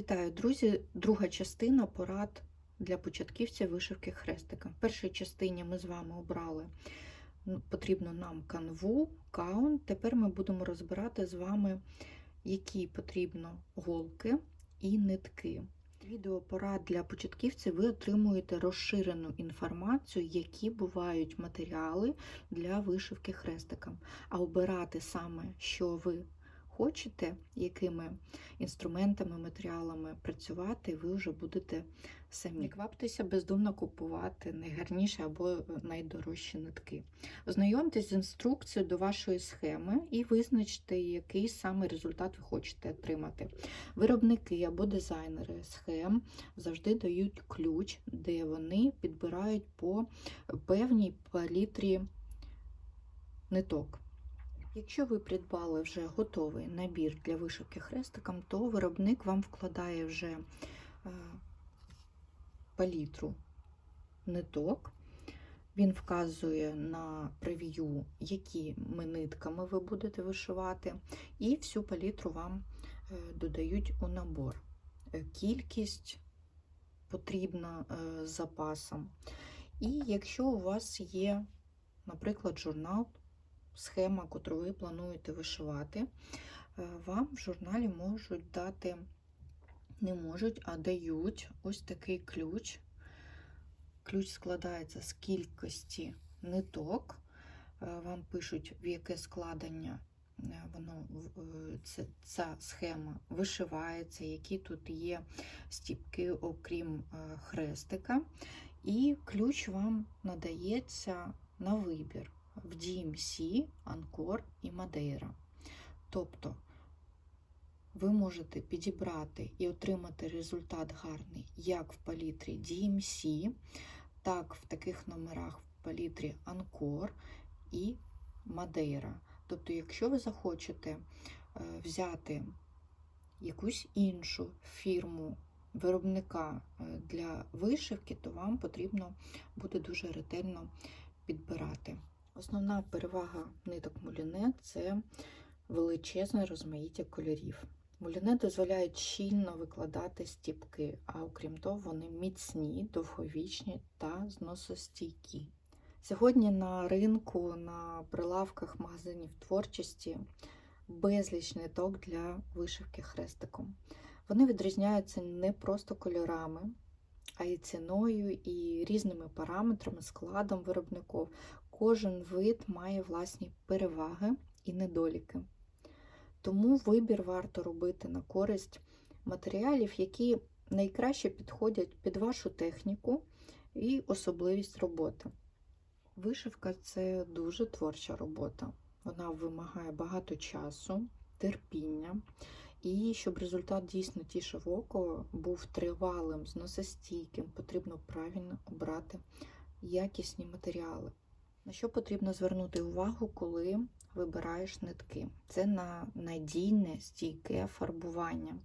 Вітаю, друзі! Друга частина порад для початківців вишивки хрестика. В першій частині ми з вами обрали ну, потрібну нам канву, каунт. Тепер ми будемо розбирати з вами, які потрібно голки і нитки. Відео порад для початківців ви отримуєте розширену інформацію, які бувають матеріали для вишивки хрестиком. А обирати саме, що ви хочете, якими інструментами, матеріалами працювати, ви вже будете самі. Не кваптеся бездумно купувати найгарніші або найдорожчі нитки. Ознайомтесь з інструкцією до вашої схеми і визначте, який саме результат ви хочете отримати. Виробники або дизайнери схем завжди дають ключ, де вони підбирають по певній палітрі ниток. Якщо ви придбали вже готовий набір для вишивки хрестиком, то виробник вам вкладає вже е, палітру ниток. Він вказує на прев'ю, якими нитками ви будете вишивати, і всю палітру вам е, додають у набор. Е, Кількість потрібна з запасом. І якщо у вас є, наприклад, журнал, схема, яку ви плануєте вишивати, вам в журналі можуть дати, не можуть, а дають ось такий ключ. Ключ складається з кількості ниток. Вам пишуть, в яке складення воно, це, ця схема вишивається, які тут є стіпки, окрім хрестика. І ключ вам надається на вибір в DMC, Анкор і Мадейра. Тобто ви можете підібрати і отримати результат гарний як в палітрі DMC, так в таких номерах в палітрі Анкор і Мадейра. Тобто, якщо ви захочете взяти якусь іншу фірму виробника для вишивки, то вам потрібно буде дуже ретельно підбирати. Основна перевага ниток муліне це величезне розмаїття кольорів. Муліне дозволяють щільно викладати стіпки, а окрім того, вони міцні, довговічні та зносостійкі. Сьогодні на ринку, на прилавках магазинів творчості безліч ниток для вишивки хрестиком. Вони відрізняються не просто кольорами, а й ціною, і різними параметрами, складом виробників. Кожен вид має власні переваги і недоліки. Тому вибір варто робити на користь матеріалів, які найкраще підходять під вашу техніку і особливість роботи. Вишивка це дуже творча робота. Вона вимагає багато часу, терпіння. І щоб результат дійсно тішив око, був тривалим, зносостійким, потрібно правильно обрати якісні матеріали. На що потрібно звернути увагу, коли вибираєш нитки? Це на надійне, стійке фарбування,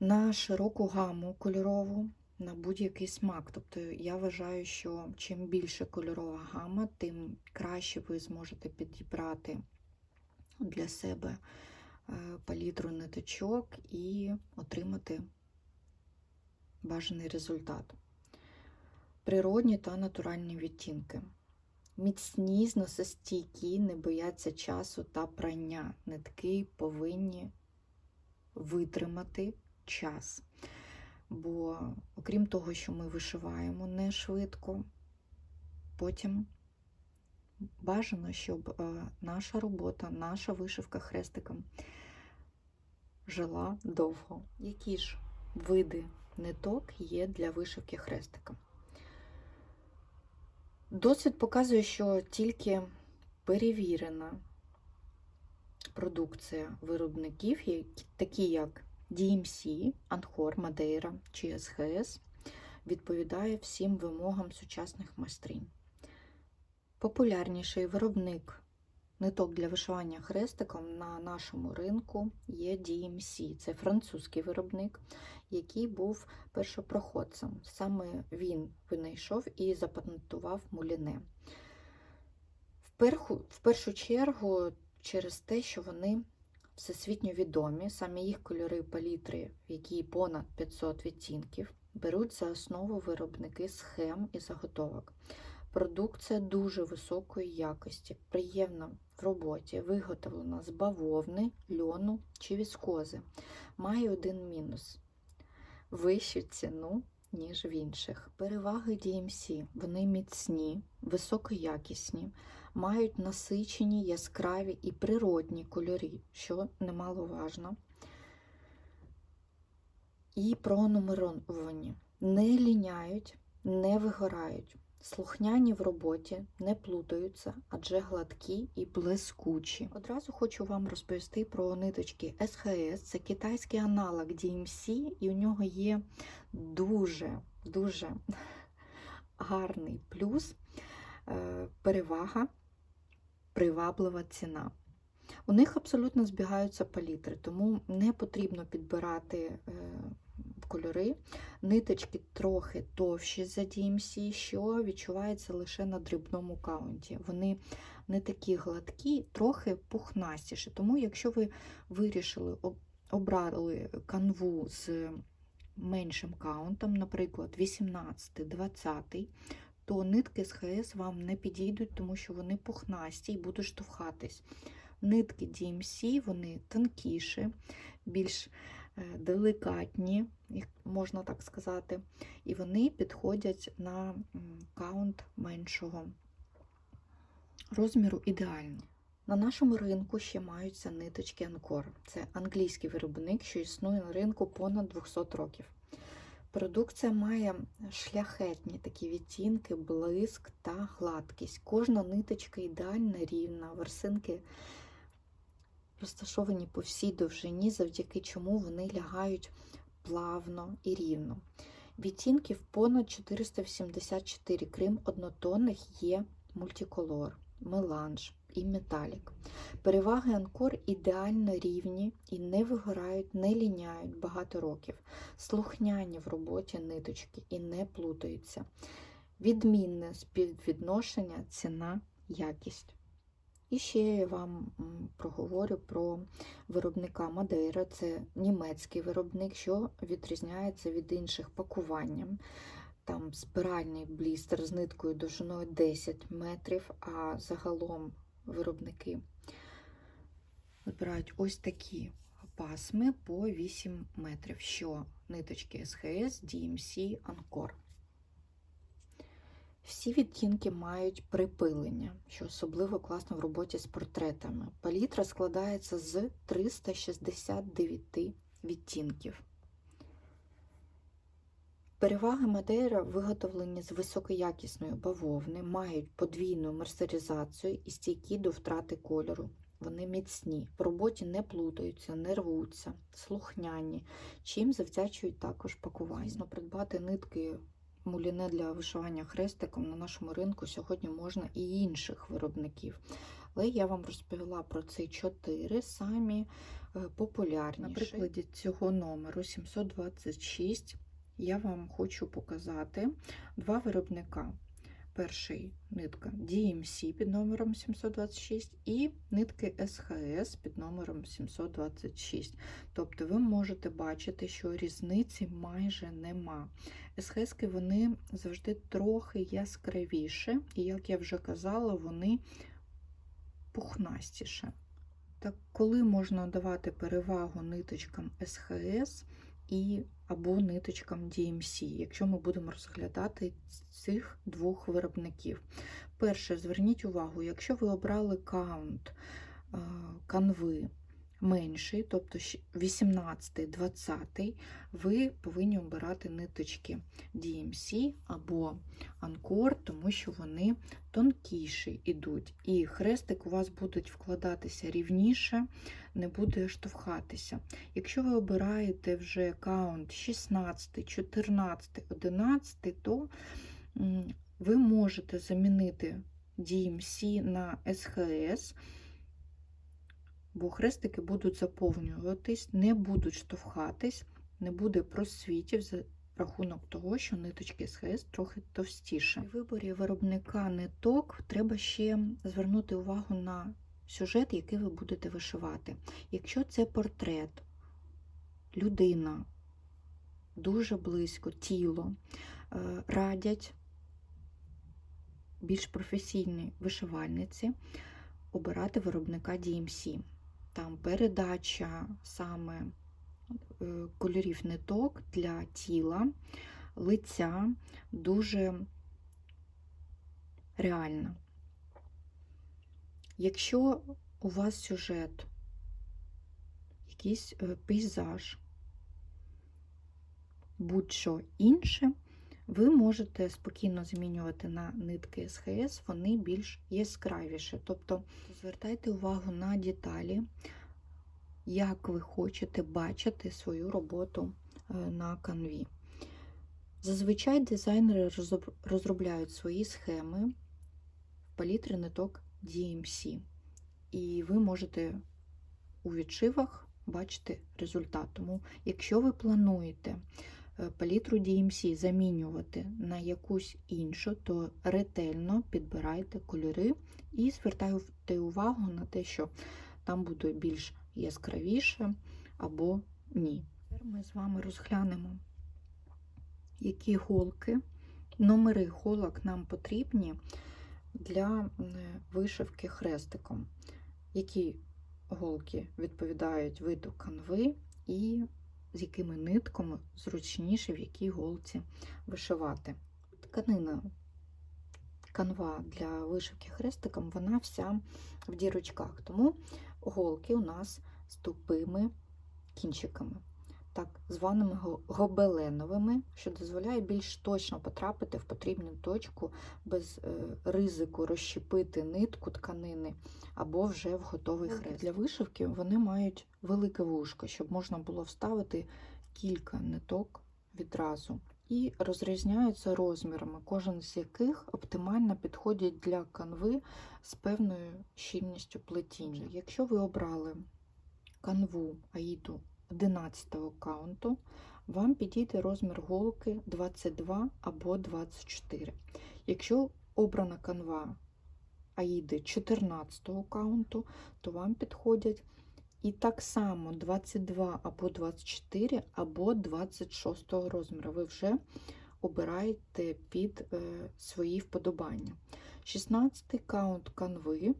на широку гаму кольорову, на будь-який смак. Тобто я вважаю, що чим більше кольорова гама, тим краще ви зможете підібрати для себе палітру ниточок і отримати бажаний результат. Природні та натуральні відтінки. Міцні, зносостійкі, не бояться часу та прання. Нитки повинні витримати час. Бо, окрім того, що ми вишиваємо не швидко, потім бажано, щоб наша робота, наша вишивка хрестиком жила довго. Які ж види ниток є для вишивки хрестиком? Досвід показує, що тільки перевірена продукція виробників, такі як DMC, Анхор, Мадейра чи СХС, відповідає всім вимогам сучасних майстринь. Популярніший виробник ниток для вишивання хрестиком на нашому ринку є DMC. Це французький виробник, який був першопроходцем. Саме він винайшов і запатентував муліне. В першу, в чергу через те, що вони всесвітньо відомі, самі їх кольори палітри, які понад 500 відтінків, беруть за основу виробники схем і заготовок. Продукція дуже високої якості, приємна в роботі, виготовлена з бавовни, льону чи віскози. Має один мінус вищу ціну, ніж в інших. Переваги DMC вони міцні, високоякісні, мають насичені, яскраві і природні кольори, що немаловажно. І пронумеровані. Не ліняють, не вигорають. Слухняні в роботі не плутаються, адже гладкі і блискучі. Одразу хочу вам розповісти про ниточки СХС. Це китайський аналог DMC, і у нього є дуже дуже гарний плюс, е, перевага, приваблива ціна. У них абсолютно збігаються палітри, тому не потрібно підбирати е, кольори. Ниточки трохи товщі за DMC, що відчувається лише на дрібному каунті. Вони не такі гладкі, трохи пухнастіші. Тому, якщо ви вирішили обрали канву з меншим каунтом, наприклад, 18-20, то нитки з ХС вам не підійдуть, тому що вони пухнасті і будуть штовхатись. Нитки DMC, вони тонкіші, більш е, деликатні, можна так сказати, і вони підходять на каунт меншого розміру ідеально. На нашому ринку ще маються ниточки Анкор. Це англійський виробник, що існує на ринку понад 200 років. Продукція має шляхетні такі відтінки, блиск та гладкість. Кожна ниточка ідеально рівна, ворсинки розташовані по всій довжині, завдяки чому вони лягають плавно і рівно. Відтінків понад 484, крім однотонних, є мультиколор, меланж і металік. Переваги анкор ідеально рівні і не вигорають, не ліняють багато років, слухняні в роботі ниточки і не плутаються. Відмінне співвідношення ціна, якість. І ще я вам проговорю про виробника Мадейра. Це німецький виробник, що відрізняється від інших пакуванням. Там спиральний блістер з ниткою довжиною 10 метрів, а загалом виробники вибирають ось такі пасми по 8 метрів, що ниточки СХС, DMC, Анкор. Всі відтінки мають припилення, що особливо класно в роботі з портретами. Палітра складається з 369 відтінків. Переваги Мадейра виготовлені з високоякісної бавовни, мають подвійну мерсеризацію і стійкі до втрати кольору. Вони міцні, в роботі не плутаються, не рвуться, слухняні, чим завдячують також пакування. Придбати нитки муліне для вишивання хрестиком на нашому ринку сьогодні можна і інших виробників. Але я вам розповіла про ці чотири самі популярні. популярніші. На прикладі цього номеру 726 я вам хочу показати два виробника. Перший нитка DMC під номером 726 і нитки SHS під номером 726. Тобто ви можете бачити, що різниці майже нема. SHS вони завжди трохи яскравіше, і, як я вже казала, вони пухнастіше. Так, коли можна давати перевагу ниточкам SHS і або ниточкам DMC, якщо ми будемо розглядати цих двох виробників. Перше, зверніть увагу, якщо ви обрали каунт канви менший, тобто 18-20, ви повинні обирати ниточки DMC або Анкор, тому що вони тонкіші йдуть. І хрестик у вас будуть вкладатися рівніше, не буде штовхатися. Якщо ви обираєте вже аккаунт 16, 14, 11, то ви можете замінити DMC на SHS бо хрестики будуть заповнюватись, не будуть штовхатись, не буде просвітів за рахунок того, що ниточки з ХС трохи товстіше. При виборі виробника ниток треба ще звернути увагу на сюжет, який ви будете вишивати. Якщо це портрет, людина дуже близько, тіло, е, радять більш професійні вишивальниці обирати виробника DMC. Там передача саме е, кольорів ниток для тіла, лиця дуже реальна. Якщо у вас сюжет, якийсь е, пейзаж, будь-що інше, ви можете спокійно змінювати на нитки СХС, вони більш яскравіші. Тобто звертайте увагу на деталі, як ви хочете бачити свою роботу е, на канві. Зазвичай дизайнери розробляють свої схеми в палітрі ниток DMC. І ви можете у відшивах бачити результат. Тому, якщо ви плануєте палітру DMC замінювати на якусь іншу, то ретельно підбирайте кольори і звертайте увагу на те, що там буде більш яскравіше або ні. Тепер ми з вами розглянемо, які голки, номери голок нам потрібні для е, вишивки хрестиком, які голки відповідають виду канви і з якими нитками зручніше в якій голці вишивати. Тканина канва для вишивки хрестиком, вона вся в дірочках, тому голки у нас з тупими кінчиками, так званими гобеленовими, що дозволяє більш точно потрапити в потрібну точку без е, ризику розщепити нитку тканини або вже в готовий хрест. Для вишивки вони мають велике вушко, щоб можна було вставити кілька ниток відразу. І розрізняються розмірами, кожен з яких оптимально підходить для канви з певною щільністю плетіння. Якщо ви обрали канву Аїду 11 каунту, вам підійде розмір голки 22 або 24. Якщо обрана канва Аїди 14 каунту, то вам підходять і так само 22 або 24 або 26 розміру. Ви вже обираєте під е, свої вподобання. 16 каунт канви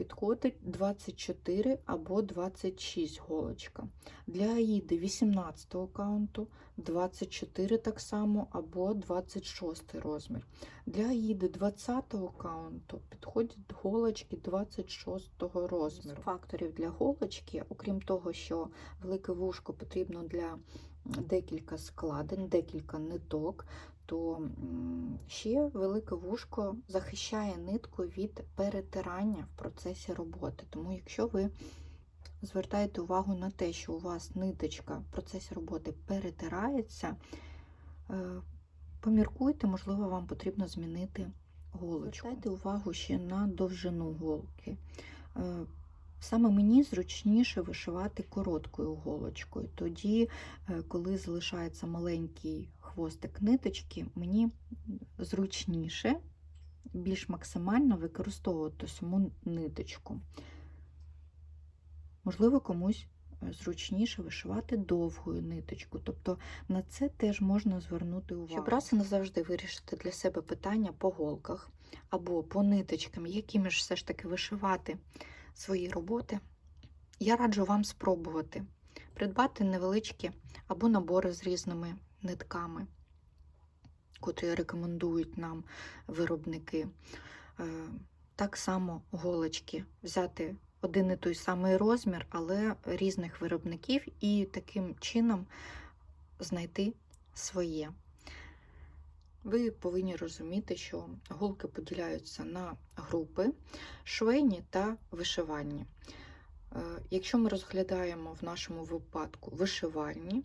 підходить 24 або 26 голочка. Для Аїди 18 каунту 24 так само або 26 розмір. Для Аїди 20 каунту підходять голочки 26 розміру. Факторів для голочки, окрім того, що велике вушко потрібно для декілька складень, декілька ниток, то ще велике вушко захищає нитку від перетирання в процесі роботи. Тому, якщо ви звертаєте увагу на те, що у вас ниточка в процесі роботи перетирається, е, поміркуйте, можливо, вам потрібно змінити голочку. Звертайте увагу ще на довжину голки. Е, Саме мені зручніше вишивати короткою голочкою. Тоді, е, коли залишається маленький хвостик ниточки, мені зручніше, більш максимально використовувати саму ниточку. Можливо, комусь е, зручніше вишивати довгою ниточку. Тобто на це теж можна звернути увагу. Щоб раз і назавжди вирішити для себе питання по голках або по ниточкам, якими ж все ж таки вишивати свої роботи, я раджу вам спробувати придбати невеличкі або набори з різними нитками, котрі рекомендують нам виробники. Е, Так само голочки взяти один і той самий розмір, але різних виробників, і таким чином знайти своє. Ви повинні розуміти, що голки поділяються на групи швейні та вишивальні. Е, Якщо ми розглядаємо в нашому випадку вишивальні,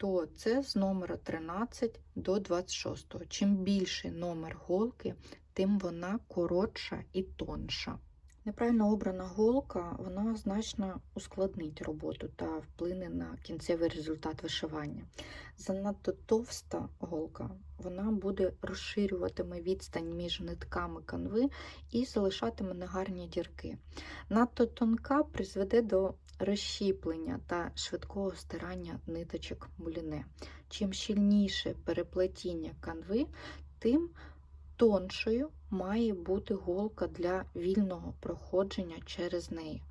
то це з номера 13 до 26. Чим більший номер голки, тим вона коротша і тонша. Неправильно обрана голка вона значно ускладнить роботу та вплине на кінцевий результат вишивання. Занадто товста голка вона буде розширюватиме відстань між нитками канви і залишатиме негарні дірки. Надто тонка призведе до розщіплення та швидкого стирання ниточок муліне. Чим щільніше переплетіння канви, тим тоншою має бути голка для вільного проходження через неї.